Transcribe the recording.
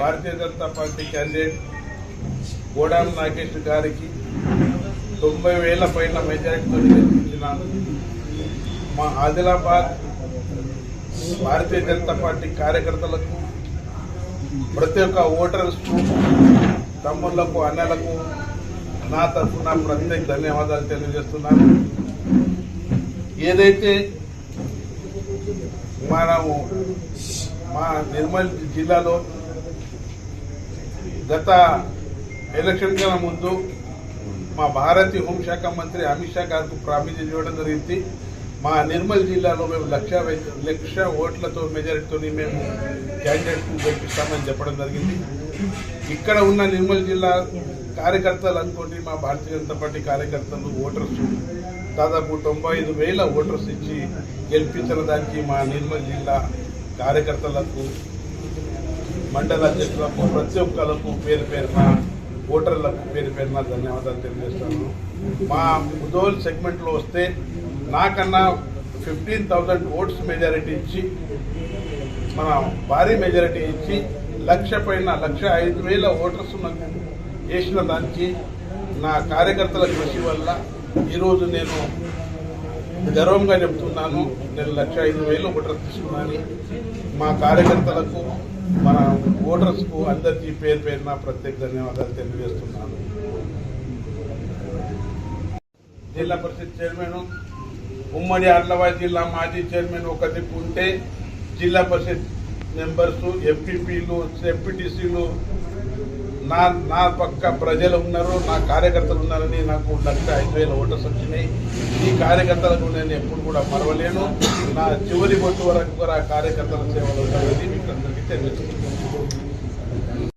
భారతీయ Janata party candidate Godam Nagesh గారికి తొంభై వేల పైన మెజారిటీతో గెలిపించిన మా ఆదిలాబాద్ భారతీయ జనతా పార్టీ కార్యకర్తలకు ప్రతి ఒక్క ఓటర్స్కు తమ్ముళ్ళకు అన్నలకు నా తరఫున ప్రత్యేక ధన్యవాదాలు తెలియజేస్తున్నాను. ఏదైతే మనము మా నిర్మల్ జిల్లాలో గత ఎలక్షన్ కన్నా ముందు మా భారతీయ హోంశాఖ మంత్రి అమిత్ షా గారికి ప్రామిస్ ఇవ్వడం జరిగింది. మా నిర్మల్ జిల్లాలో మేము లక్ష లక్ష ఓట్లతో మెజారిటీతో మేము క్యాండిడేట్ గెలిపిస్తామని చెప్పడం జరిగింది. ఇక్కడ ఉన్న నిర్మల్ జిల్లా కార్యకర్తలు అనుకోండి మా భారతీయ జనతా పార్టీ కార్యకర్తలు ఓటర్స్ దాదాపు తొంభై ఐదు వేల ఓటర్స్ ఇచ్చి గెలిపించిన దానికి మా నిర్మల్ జిల్లా కార్యకర్తలకు మండల అధ్యక్షులకు ప్రతి ఒక్కరికి పేరు పేరున ఓటర్లకు పేరు పేరున ధన్యవాదాలు తెలియజేస్తాను. మా ముదోల్ సెగ్మెంట్లో వస్తే నాకన్నా ఫిఫ్టీన్ థౌజండ్ ఓట్స్ మెజారిటీ ఇచ్చి మన భారీ మెజారిటీ ఇచ్చి లక్ష పైన లక్ష ఐదు వేల ఓటర్స్ నాకు వేసిన దానికి నా కార్యకర్తల కృషి వల్ల ఈరోజు నేను గర్వంగా చెప్తున్నాను. నేను లక్ష ఐదు వేలు ఓటర్ తీసుకున్నాను. మా కార్యకర్తలకు మన ఓటర్స్కు అందరికీ పేరు పేరున ప్రత్యేక ధన్యవాదాలు తెలియజేస్తున్నాను. జిల్లా పరిషత్ చైర్మన్ ఉమ్మడి ఆదిలాబాద్ జిల్లా మాజీ చైర్మన్ ఒక దిక్కు ఉంటే జిల్లా పరిషత్ మెంబర్స్ ఎంపీపీలు ఎంపీటీసీలు నా నా పక్క ప్రజలు ఉన్నారు నా కార్యకర్తలు ఉన్నారని నాకు లక్ష ఐదు వేల ఓటర్స్ వచ్చినాయి. ఈ కార్యకర్తలకు నేను ఎప్పుడు కూడా మరవలేను. నా చివరి బొట్టు వరకు కూడా కార్యకర్తల సేవలు ఉంటాయని మీకు అందరికీ తెలియజేస్తున్నాను.